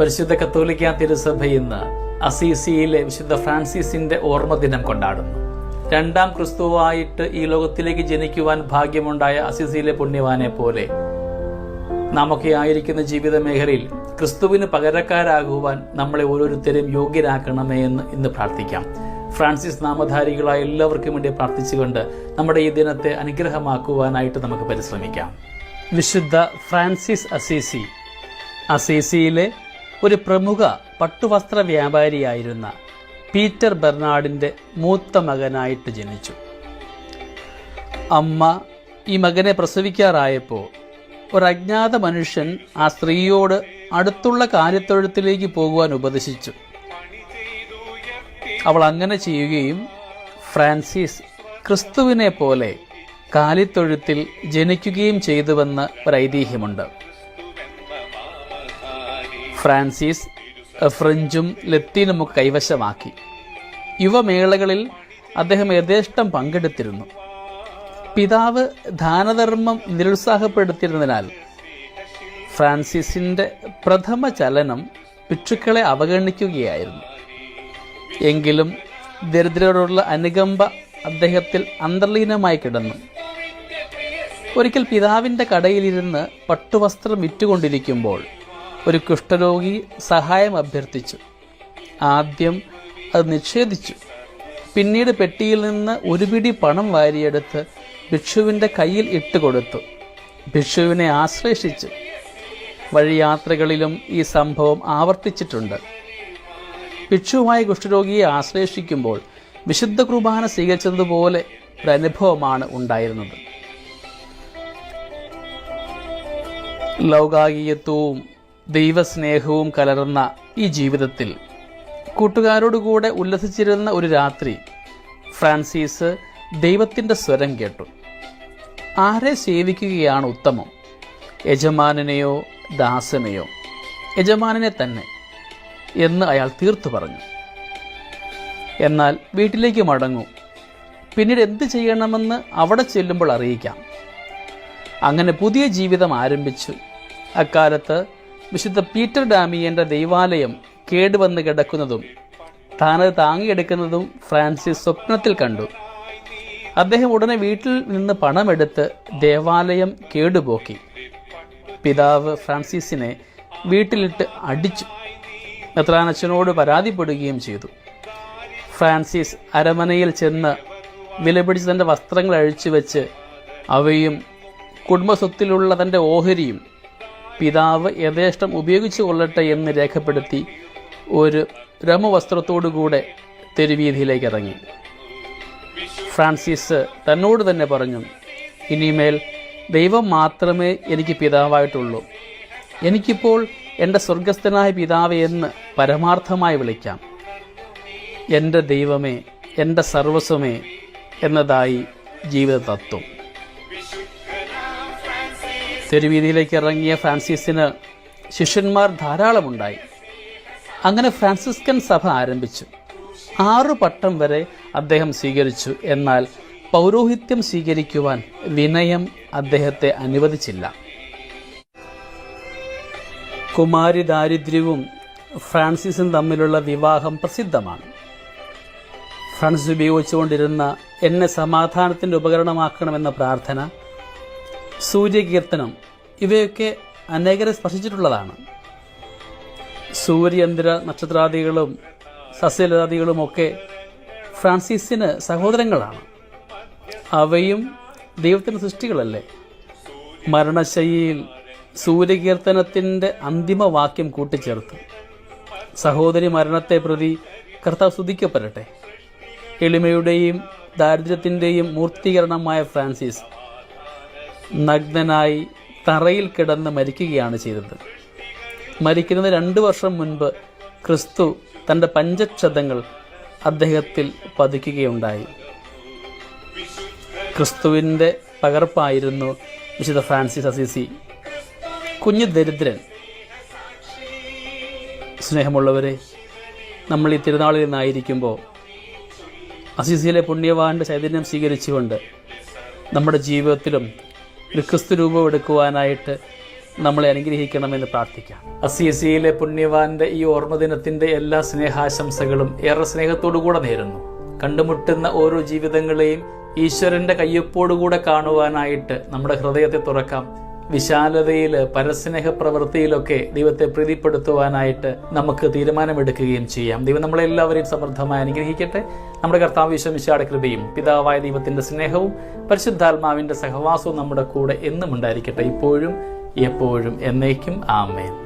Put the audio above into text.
പരിശുദ്ധ കത്തോലിക്ക തിരുസഭ ഇന്ന് അസീസിയിലെ വിശുദ്ധ ഫ്രാൻസിസിന്റെ ഓർമ്മ ദിനം കൊണ്ടാടുന്നു. രണ്ടാം ക്രിസ്തുവായിട്ട് ഈ ലോകത്തിലേക്ക് ജനിക്കുവാൻ ഭാഗ്യമുണ്ടായ അസീസിയിലെ പുണ്യവാനെ പോലെ നാമൊക്കെ ആയിരിക്കുന്ന ജീവിത മേഖലയിൽ ക്രിസ്തുവിന് പകരക്കാരാകുവാൻ നമ്മളെ ഓരോരുത്തരെയും യോഗ്യരാക്കണമേ എന്ന് ഇന്ന് പ്രാർത്ഥിക്കാം. ഫ്രാൻസിസ് നാമധാരികളായ എല്ലാവർക്കും വേണ്ടി പ്രാർത്ഥിച്ചുകൊണ്ട് നമ്മുടെ ഈ ദിനത്തെ അനുഗ്രഹമാക്കുവാനായിട്ട് നമുക്ക് പരിശ്രമിക്കാം. വിശുദ്ധ ഫ്രാൻസിസ് അസീസി അസീസിയിലെ ഒരു പ്രമുഖ പട്ടുവസ്ത്ര വ്യാപാരിയായിരുന്ന പീറ്റർ ബെർണാഡിന്റെ മൂത്ത മകനായിട്ട് ജനിച്ചു. അമ്മ ഈ മകനെ പ്രസവിക്കാറായപ്പോൾ ഒരു അജ്ഞാത മനുഷ്യൻ ആ സ്ത്രീയോട് അടുത്തുള്ള കാര്യത്തൊഴുത്തിലേക്ക് പോകുവാൻ ഉപദേശിച്ചു. അവൾ അങ്ങനെ ചെയ്യുകയും ഫ്രാൻസിസ് ക്രിസ്തുവിനെ പോലെ കാലിത്തൊഴുത്തിൽ ജനിക്കുകയും ചെയ്തുവെന്ന് ഒരു ഐതിഹ്യമുണ്ട് ഫ്രാൻസിസ് ഫ്രഞ്ചും ലത്തീനുമൊക്കെ കൈവശമാക്കി. യുവമേളകളിൽ അദ്ദേഹം യഥേഷ്ടം പങ്കെടുത്തിരുന്നു. പിതാവ് ദാനധർമ്മം നിരുത്സാഹപ്പെടുത്തിയിരുന്നതിനാൽ ഫ്രാൻസിസിന്റെ പ്രഥമ ചലനം ഭിക്ഷുക്കളെ അവഗണിക്കുകയായിരുന്നു. എങ്കിലും ദരിദ്രരോടുള്ള അനുകമ്പ അദ്ദേഹത്തിൽ അന്തർലീനമായി കിടന്നു. ഒരിക്കൽ പിതാവിന്റെ കടയിലിരുന്ന് പട്ടുവസ്ത്രം വിറ്റുകൊണ്ടിരിക്കുമ്പോൾ ഒരു കുഷ്ഠരോഗി സഹായം അഭ്യർത്ഥിച്ചു. ആദ്യം അത് നിഷേധിച്ചു. പിന്നീട് പെട്ടിയിൽ നിന്ന് ഒരു പിടി പണം വാരിയെടുത്ത് ഭിക്ഷുവിന്റെ കയ്യിൽ ഇട്ടുകൊടുത്തു ഭിക്ഷുവിനെ ആശ്ലേഷിച്ചു വഴിയാത്രകളിലും ഈ സംഭവം ആവർത്തിച്ചിട്ടുണ്ട്. ഭിക്ഷുവായ കുഷ്ഠരോഗിയെ ആശ്ലേഷിക്കുമ്പോൾ വിശുദ്ധ കുർബാന സ്വീകരിച്ചതുപോലെ ഒരു അനുഭവമാണ് ഉണ്ടായിരുന്നത്. ലൗകാകീയത്വവും ദൈവസ്നേഹവും കലർന്ന ഈ ജീവിതത്തിൽ കൂട്ടുകാരോടുകൂടെ ഉല്ലസിച്ചിരുന്ന ഒരു രാത്രി ഫ്രാൻസിസ് ദൈവത്തിന്റെ സ്വരം കേട്ടു. ആരെ സേവിക്കുകയാണ് ഉത്തമം? യജമാനനെയോ ദാസനെയോ? യജമാനനെ തന്നെ എന്ന് അയാൾ തീർത്തു പറഞ്ഞു. എന്നാൽ വീട്ടിലേക്ക് മടങ്ങൂ. പിന്നീട് എന്ത് ചെയ്യണമെന്ന് അവിടെ ചെല്ലുമ്പോൾ അറിയിക്കാം. അങ്ങനെ പുതിയ ജീവിതം ആരംഭിച്ചു. അക്കാലത്ത് വിശുദ്ധ പീറ്റർ ഡാമിയന്റെ ദൈവാലയം കേടുവന്ന് കിടക്കുന്നതും താനത് താങ്ങിയെടുക്കുന്നതും ഫ്രാൻസിസ് സ്വപ്നത്തിൽ കണ്ടു. അദ്ദേഹം ഉടനെ വീട്ടിൽ നിന്ന് പണമെടുത്ത് ദേവാലയം കേടുപോക്കി. പിതാവ് ഫ്രാൻസിസിനെ വീട്ടിലിട്ട് അടിച്ചു. മെത്രാനച്ഛനോട് പരാതിപ്പെടുകയും ചെയ്തു. ഫ്രാൻസിസ് അരമനയിൽ ചെന്ന് വിലപിടിച്ച് തന്റെ വസ്ത്രങ്ങൾ അഴിച്ചു വെച്ച് അവയും കുടുംബസ്വത്തിലുള്ള തന്റെ ഓഹരിയും പിതാവ് യഥേഷ്ടം ഉപയോഗിച്ചു കൊള്ളട്ടെ എന്ന് രേഖപ്പെടുത്തി ഒരു രമവസ്ത്രത്തോടുകൂടെ തെരുവീതിയിലേക്ക് ഇറങ്ങി. ഫ്രാൻസിസ് തന്നോട് തന്നെ പറഞ്ഞു ഇനിമേൽ ദൈവം മാത്രമേ എനിക്ക് പിതാവായിട്ടുള്ളൂ. എനിക്കിപ്പോൾ എന്റെ സ്വർഗസ്ഥനായ പിതാവ് എന്ന് പരമാർത്ഥമായി വിളിക്കാം. എന്റെ ദൈവമേ എന്റെ സർവസ്വമേ എന്നതായി ജീവിത തത്വം തെരുവീതിയിലേക്ക് ഇറങ്ങിയ ഫ്രാൻസിസിന് ശിഷ്യന്മാർ ധാരാളമുണ്ടായി. അങ്ങനെ ഫ്രാൻസിസ്കൻ സഭ ആരംഭിച്ചു. ആറു പട്ടം വരെ അദ്ദേഹം സ്വീകരിച്ചു. എന്നാൽ പൗരോഹിത്യം സ്വീകരിക്കുവാൻ വിനയം അദ്ദേഹത്തെ അനുവദിച്ചില്ല. കുമാരി ദാരിദ്ര്യവും ഫ്രാൻസിസും തമ്മിലുള്ള വിവാഹം പ്രസിദ്ധമാണ്. ഫ്രാൻസിസ് ഉപയോഗിച്ചുകൊണ്ടിരുന്ന എന്നെ സമാധാനത്തിന്റെ ഉപകരണമാക്കണമെന്ന പ്രാർത്ഥന സൂര്യകീർത്തനം. ഇവയൊക്കെ അനേകരെ സ്പർശിച്ചിട്ടുള്ളതാണ്. സൂര്യചന്ദ്ര നക്ഷത്രാദികളും സസ്യലതാദികളുമൊക്കെ ഫ്രാൻസിസിന് സഹോദരങ്ങളാണ്. അവയും ദൈവത്തിന്റെ സൃഷ്ടികളല്ലേ? മരണശൈലിയിൽ സൂര്യകീർത്തനത്തിന്റെ അന്തിമ വാക്യം കൂട്ടിച്ചേർത്തു. സഹോദരി മരണത്തെ പ്രതി കർത്താവ് സ്തുതിക്കപ്പെടട്ടെ. എളിമയുടെയും ദാരിദ്ര്യത്തിന്റെയും മൂർത്തീകരണമായ ഫ്രാൻസിസ് നഗ്നനായി തറയിൽ കിടന്ന് മരിക്കുകയാണ് ചെയ്തത്. മരിക്കുന്നത് രണ്ട് വർഷം മുൻപ് ക്രിസ്തു തന്റെ പഞ്ചക്ഷതങ്ങൾ അദ്ദേഹത്തിൽ പതിക്കുകയുണ്ടായി. ക്രിസ്തുവിന്റെ പകർപ്പായിരുന്നു വിശുദ്ധ ഫ്രാൻസിസ് അസിസി. കുഞ്ഞു ദരിദ്രൻ. സ്നേഹമുള്ളവരെ നമ്മൾ ഈ തിരുനാളിൽ നിന്നായിരിക്കുമ്പോൾ അസിസിയിലെ പുണ്യവാന്റെ ചൈതന്യം സ്വീകരിച്ചുകൊണ്ട് നമ്മുടെ ജീവിതത്തിലും ക്രിസ്തു രൂപം എടുക്കുവാനായിട്ട് നമ്മളെ അനുഗ്രഹിക്കണമെന്ന് പ്രാർത്ഥിക്കാം. അസിയസിയിലെ പുണ്യവാന്റെ ഈ ഓർമ്മദിനത്തിന്റെ എല്ലാ സ്നേഹാശംസകളും ഏറെ സ്നേഹത്തോടു കൂടെ നേരുന്നു. കണ്ടുമുട്ടുന്ന ഓരോ ജീവിതങ്ങളെയും ഈശ്വരന്റെ കയ്യൊപ്പോടുകൂടെ കാണുവാനായിട്ട് നമ്മുടെ ഹൃദയത്തെ തുറക്കാം. വിശാലതയിൽ പരസ്നേഹ പ്രവൃത്തിയിലൊക്കെ ദൈവത്തെ പ്രീതിപ്പെടുത്തുവാനായിട്ട് നമുക്ക് തീരുമാനമെടുക്കുകയും ചെയ്യാം. ദൈവം നമ്മളെല്ലാവരെയും സമൃദ്ധമായി അനുഗ്രഹിക്കട്ടെ. നമ്മുടെ കർത്താവ് വിശ്വമിശാടെ കൃപയും പിതാവായ ദൈവത്തിന്റെ സ്നേഹവും പരിശുദ്ധാത്മാവിന്റെ സഹവാസവും നമ്മുടെ കൂടെ എന്നും ഉണ്ടായിരിക്കട്ടെ. ഇപ്പോഴും എപ്പോഴും എന്നേക്കും. ആമേൻ.